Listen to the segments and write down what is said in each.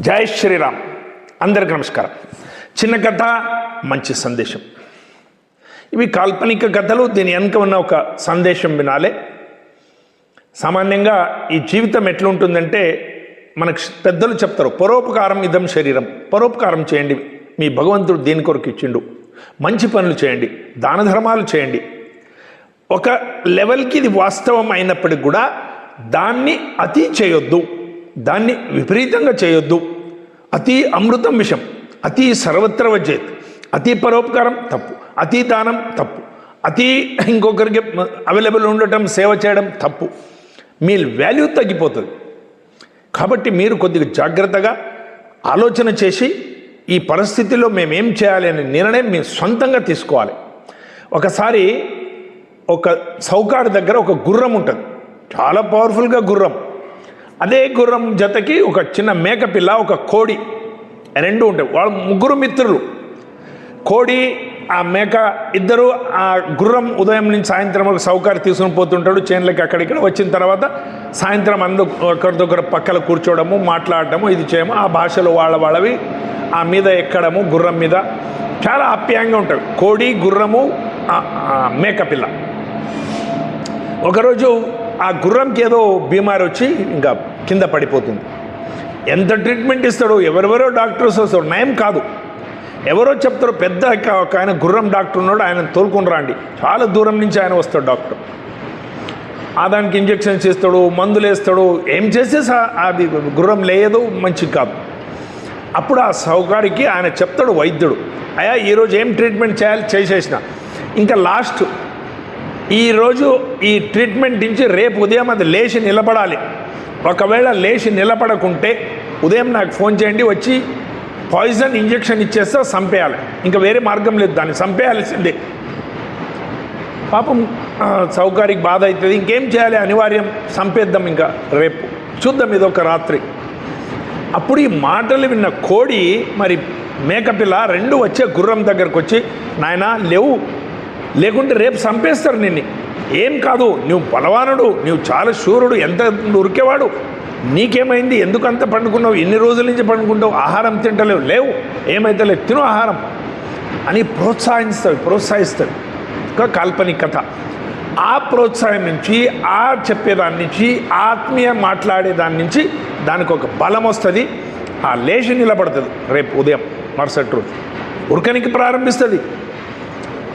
జై శ్రీరామ్. అందరికి నమస్కారం. చిన్న కథ మంచి సందేశం. ఇవి కాల్పనిక కథలు దీని వెనుక ఉన్న ఒక సందేశం వినాలే. సామాన్యంగా ఈ జీవితం ఎట్లుంటుందంటే మనకు పెద్దలు చెప్తారు పరోపకారం ఇదం శరీరం. పరోపకారం చేయండి. మీ భగవంతుడు దేని కొరకు ఇచ్చిండు. మంచి పనులు చేయండి. దాన ధర్మాలు చేయండి. ఒక లెవెల్కి ఇది వాస్తవం అయినప్పటికి కూడా దాన్ని అతి చేయొద్దు. దాన్ని విపరీతంగా చేయొద్దు. అతి అమృతం విషం అతి సర్వత్ర వజ్జేత్ అతి పరోపకారం తప్పు అతి దానం తప్పు అతి ఇంకొకరికి అవైలబుల్ ఉండటం సేవ చేయడం తప్పు. మీ వాల్యూ తగ్గిపోతుంది. కాబట్టి మీరు కొద్దిగా జాగ్రత్తగా ఆలోచన చేసి ఈ పరిస్థితిలో మేమేం చేయాలి అనే నిర్ణయం మేము సొంతంగా తీసుకోవాలి. ఒకసారి ఒక సౌకాడు దగ్గర ఒక గుర్రం ఉంటుంది. చాలా పవర్ఫుల్గా గుర్రం. అదే గుర్రం జతకి ఒక చిన్న మేకపిల్ల ఒక కోడి రెండు ఉంటాయి. వాళ్ళ ముగ్గురు మిత్రులు. కోడి ఆ మేక ఇద్దరు ఆ గుర్రం ఉదయం నుంచి సాయంత్రం ఒక సౌకర్యం తీసుకుని పోతుంటాడు. చేనులకి అక్కడిక్కడ వచ్చిన తర్వాత సాయంత్రం అందు ఒకరిదొకరు పక్కన కూర్చోవడము మాట్లాడటము ఇది చేయము. ఆ భాషలో వాళ్ళ వాళ్ళవి ఆ మీద ఎక్కడము గుర్రం మీద. చాలా ఆప్యాయంగా ఉంటాడు కోడి గుర్రము మేకపిల్ల. ఒకరోజు ఆ గుర్రంకి ఏదో బీమారి వచ్చి ఇంకా కింద పడిపోతుంది. ఎంత ట్రీట్మెంట్ ఇస్తాడో ఎవరెవరో డాక్టర్స్ వస్తారు. నయం కాదు. ఎవరో చెప్తారో పెద్ద ఒక- ఆయన గుర్రం డాక్టర్ ఉన్నాడు ఆయన తోలుకొని రండి. చాలా దూరం నుంచి ఆయన వస్తాడు డాక్టర్. ఆ దానికి ఇంజక్షన్స్ ఇస్తాడు మందులు వేస్తాడు. ఏం చేస్తే సా- అది గుర్రం లేదు మంచిది కాదు. అప్పుడు ఆ సౌకారికి ఆయన చెప్తాడు వైద్యుడు అయ్యా ఈరోజు ఏం ట్రీట్మెంట్ చేయాలి? చేసేసిన. ఇంకా లాస్ట్ ఈరోజు ఈ ట్రీట్మెంట్ నుంచి రేపు ఉదయం అది లేచి నిలబడాలి. ఒకవేళ లేచి నిలబడకుంటే ఉదయం నాకు ఫోన్ చేయండి వచ్చి పాయిజన్ ఇంజెక్షన్ ఇచ్చేస్తే చంపేయాలి. ఇంకా వేరే మార్గం లేదు దాన్ని చంపేయాల్సిందే. పాపం ఆ, సౌకారికి బాధ అవుతుంది. ఇంకేం చేయాలి? అనివార్యం చంపేద్దాం ఇంకా రేపు. చూద్దాం ఇది ఒక రాత్రి. అప్పుడు ఈ మాటలు విన్న కోడి మరి మేకపిల్ల రెండు వచ్చే గుర్రం దగ్గరకు వచ్చి నాయనా లేవు లేకుంటే రేపు చంపేస్తారు నిన్ను. ఏం కాదు నువ్వు బలవానుడు నువ్వు చాలా శూరుడు ఎంత ఉరికేవాడు నీకేమైంది? ఎందుకు అంత పండుకున్నావు? ఎన్ని రోజుల నుంచి పండుకుంటావు? ఆహారం తింటలేవు. లేవు. ఏమైతే లేవు తిను ఆహారం. అని ప్రోత్సహిస్తావు ప్రోత్సహిస్తావు ఒక కాల్పనిక కథ. ఆ ప్రోత్సాహం నుంచి ఆ చెప్పేదాని నుంచి ఆత్మీయ మాట్లాడేదాని నుంచి దానికి ఒక బలం వస్తుంది. ఆ లేచి నిలబడుతుంది. రేపు ఉదయం మరుసటి రోజు. ఉరకనికి ప్రారంభిస్తుంది.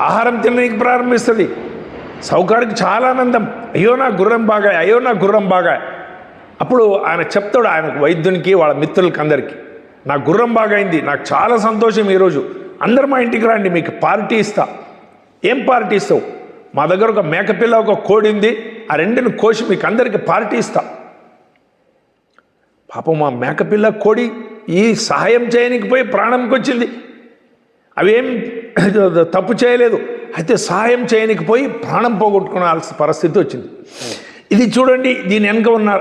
ఆహారం తినడానికి ప్రారంభిస్తుంది. సౌకారికి చాలా ఆనందం. అయ్యో నా గుర్రం బాగా అయ్యో నా గుర్రం బాగా అప్పుడు ఆయన చెప్తాడు ఆయన వైద్యునికి వాళ్ళ మిత్రులకి అందరికీ. నా గుర్రం బాగైంది నాకు చాలా సంతోషం ఈరోజు. అందరు మా ఇంటికి రండి మీకు పార్టీ ఇస్తా. ఏం పార్టీ ఇస్తావు? మా దగ్గర ఒక మేకపిల్ల ఒక కోడి ఉంది. ఆ రెండుని కోసి మీకు అందరికీ పార్టీ ఇస్తా. పాపం మా మేకపిల్ల కోడి ఈ సహాయం చేయనికి పోయి ప్రాణంకి వచ్చింది అవేం తప్పు చేయలేదు. అయితే సహాయం చేయనికపోయి ప్రాణం పోగొట్టుకోవాల్సిన పరిస్థితి వచ్చింది. ఇది చూడండి దీని వెనుక ఉన్న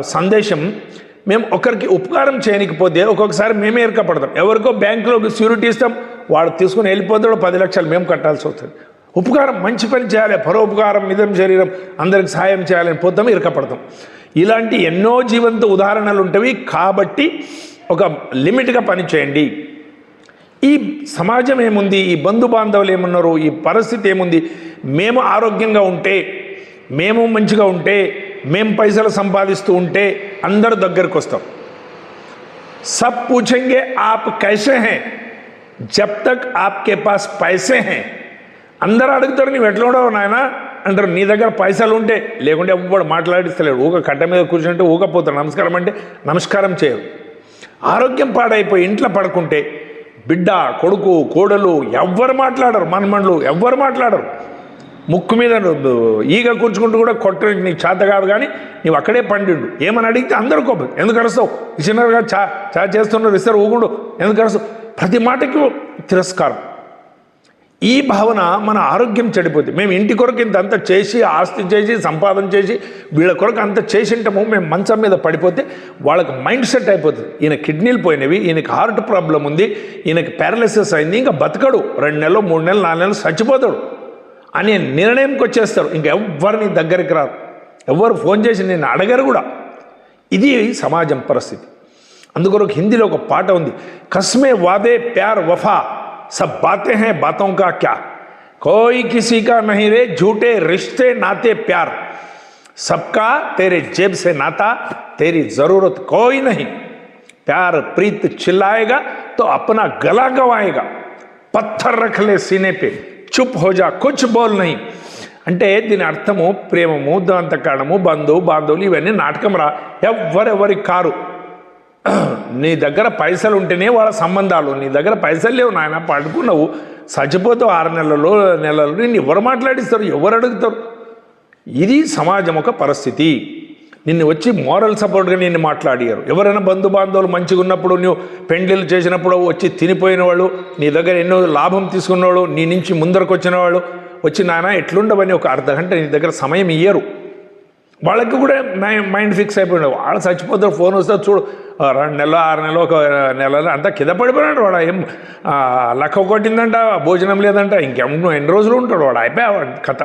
సందేశం. మేము ఒకరికి ఉపకారం చేయనికపోతే ఒక్కొక్కసారి మేమే ఇరకపడతాం. ఎవరికో బ్యాంకులోకి స్యూరిటీ ఇస్తాం వాడు తీసుకుని వెళ్ళిపోతాడు పది లక్షలు మేము కట్టాల్సి వస్తుంది. ఉపకారం మంచి పని చేయాలి. పరోపకారం మిదం శరీరం అందరికి సహాయం చేయాలని పోతాం ఇరకపడతాం. ఇలాంటి ఎన్నో జీవంత ఉదాహరణలు ఉంటవి. కాబట్టి ఒక లిమిట్గా పని చేయండి. ఈ సమాజం ఏముంది? ఈ బంధు బాంధవులు ఏమున్నారు? ఈ పరిస్థితి ఏముంది? మేము ఆరోగ్యంగా ఉంటే మేము మంచిగా ఉంటే మేము పైసలు సంపాదిస్తూ ఉంటే అందరు దగ్గరకు వస్తాం. సబ్ పూచెంగే ఆప్ కైసే హే? జబ్ తక్ ఆప్కే పాస్ పైసే హే? అందరు అడుగుతారు నువ్వు ఎట్లా ఉండవు నాయన? అంటారు నీ దగ్గర పైసలు ఉంటే లేకుంటే ఎప్పుడు మాట్లాడిస్తలేడు. ఊక కట్ట మీద కూర్చుంటే ఊకపోతాడు. నమస్కారం అంటే నమస్కారం చేయరు. ఆరోగ్యం పాడైపోయి ఇంట్లో పడుకుంటే బిడ్డ కొడుకు కోడలు ఎవ్వరు మాట్లాడరు మనమండ్లు ఎవ్వరు మాట్లాడరు. ముక్కు మీద ఈగ కూర్చుకుంటూ కూడా కొట్ట నీకు చేత కాదు కానీ నీవు అక్కడే పండిండు. ఏమని అడిగితే అందరు కోపం. ఎందుకు అరుస్తావు? చిన్నగా చా చా చేస్తున్నారు ఇస్తారు ఊగుండు. ఎందుకు అరుస్తావు? ప్రతి మాటకి తిరస్కారం. ఈ భావన మన ఆరోగ్యం చెడిపోతుంది మేము ఇంటి కొరకు ఇంత అంత చేసి ఆస్తి చేసి సంపాదన చేసి వీళ్ళ కొరకు అంత చేసింటాము మేము మంచం మీద పడిపోతే వాళ్ళకి మైండ్ సెట్ అయిపోతుంది ఈయన కిడ్నీలు పోయినవి ఈయనకి హార్ట్ ప్రాబ్లం ఉంది ఈయనకి పారాలిసిస్ అయింది ఇంకా బతకడు. రెండు నెలలు మూడు నెలలు నాలుగు నెలలు చచ్చిపోతాడు. అనే నిర్ణయంకి వచ్చేస్తారు. ఇంకెవ్వరిని దగ్గరికి రారు. ఎవరు ఫోన్ చేసి నేను అడగరు కూడా. ఇది సమాజం పరిస్థితి. అందుకొరకు హిందీలో ఒక పాట ఉంది. కస్మే వాదే ప్యార్ వఫా. సబ్ బాతే హై బాతోं का क्या कोई किसी का नहीं रे झूठे रिश्ते नाते प्यार सबका तेरे जेब से नाता तेरी जरूरत कोई नहीं प्यार प्रीत चिल्लाएगा तो अपना गला गवाएगा పత్థర్ రఖలే సీనే పే చుప్ హోజా కుచ్ బోల్ నహీ అంటే దీని అర్థము ప్రేమము దాంతకాడము బంధువు బాంధవులు ఇవన్నీ నాటకం రా ఎవ్వరెవరి కారు నీ దగ్గర పైసలు ఉంటేనే వాళ్ళ సంబంధాలు. నీ దగ్గర పైసలు లేవు నాయన పడుకున్నావు చచ్చిపోతావు ఆరు నెలలు నెలలు నిన్ను ఎవరు మాట్లాడిస్తారు? ఎవరు అడుగుతారు? ఇది సమాజం ఒక పరిస్థితి. నిన్ను వచ్చి మోరల్ సపోర్ట్గా నిన్ను మాట్లాడారు ఎవరైనా బంధు బాంధవులు మంచిగా ఉన్నప్పుడు నువ్వు పెండ్లిలు చేసినప్పుడు వచ్చి తినిపోయిన వాళ్ళు నీ దగ్గర ఎన్నో లాభం తీసుకున్నవాళ్ళు నీ నుంచి ముందరకు వచ్చిన వాళ్ళు వచ్చి నాయన ఎట్లుండవని ఒక అర్ధ గంట నీ దగ్గర సమయం ఇయ్యరు. వాళ్ళకి కూడా మైండ్ ఫిక్స్ అయిపోయినావు వాళ్ళు చచ్చిపోతారు ఫోన్ వస్తే చూడు రెండు నెలలు ఆరు నెలలు ఒక నెలలో అంతా కింద పడిపోయినాడు వాడు. ఏం లక్క కొట్టిందంట భోజనం లేదంట ఇంకెం ఎన్ని రోజులు ఉంటాడు వాడు అయిపోయా కథ.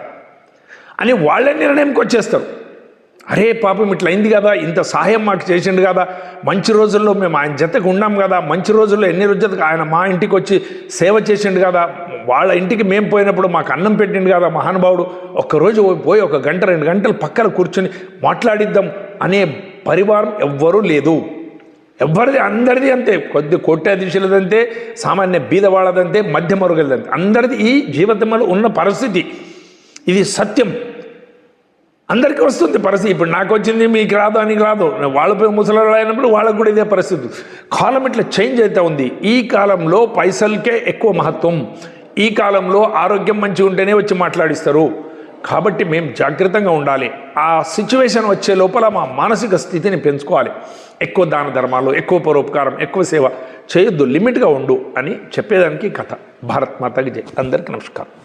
అని వాళ్ళే నిర్ణయంకి వచ్చేస్తారు. అరే పాపం ఇట్లా అయింది కదా ఇంత సహాయం మాకు చేసిండు కదా మంచి రోజుల్లో మేము ఆయన జతకు ఉన్నాం కదా మంచి రోజుల్లో ఎన్ని రోజులకు ఆయన మా ఇంటికి వచ్చి సేవ చేసిండు కదా వాళ్ళ ఇంటికి మేము పోయినప్పుడు మాకు అన్నం పెట్టిండు కదా మహానుభావుడు ఒక్కరోజు పోయి ఒక గంట రెండు గంటలు పక్కన కూర్చొని మాట్లాడిద్దాం అనే పరివారం ఎవ్వరూ లేదు. ఎవరిది అందరిది అంతే కొద్ది కోట్యాధీశులదంతే సామాన్య బీదవాళ్ళదంతే మధ్యమరుగలదంతే అందరిది ఈ జీవితంలో ఉన్న పరిస్థితి. ఇది సత్యం. అందరికీ వస్తుంది పరిస్థితి. ఇప్పుడు నాకు వచ్చింది మీకు రాదు అని రాదు. వాళ్ళపై ముసలాళ్ళు అయినప్పుడు వాళ్ళకు కూడా ఇదే పరిస్థితి. కాలం ఇట్లా చేంజ్ అవుతూ ఉంది. ఈ కాలంలో పైసలకే ఎక్కువ మహత్వం. ఈ కాలంలో ఆరోగ్యం మంచిగా ఉంటేనే వచ్చి మాట్లాడిస్తారు. కాబట్టి మేము జాగ్రత్తగా ఉండాలి. ఆ సిచ్యువేషన్ వచ్చే లోపల మా మానసిక స్థితిని పెంచుకోవాలి. ఎక్కువ దాన ధర్మాలు ఎక్కువ పరోపకారం ఎక్కువ సేవ చేయొద్దు లిమిట్గా ఉండు అని చెప్పేదానికి కథ. భారత్ మాతకి జై. అందరికీ నమస్కారం.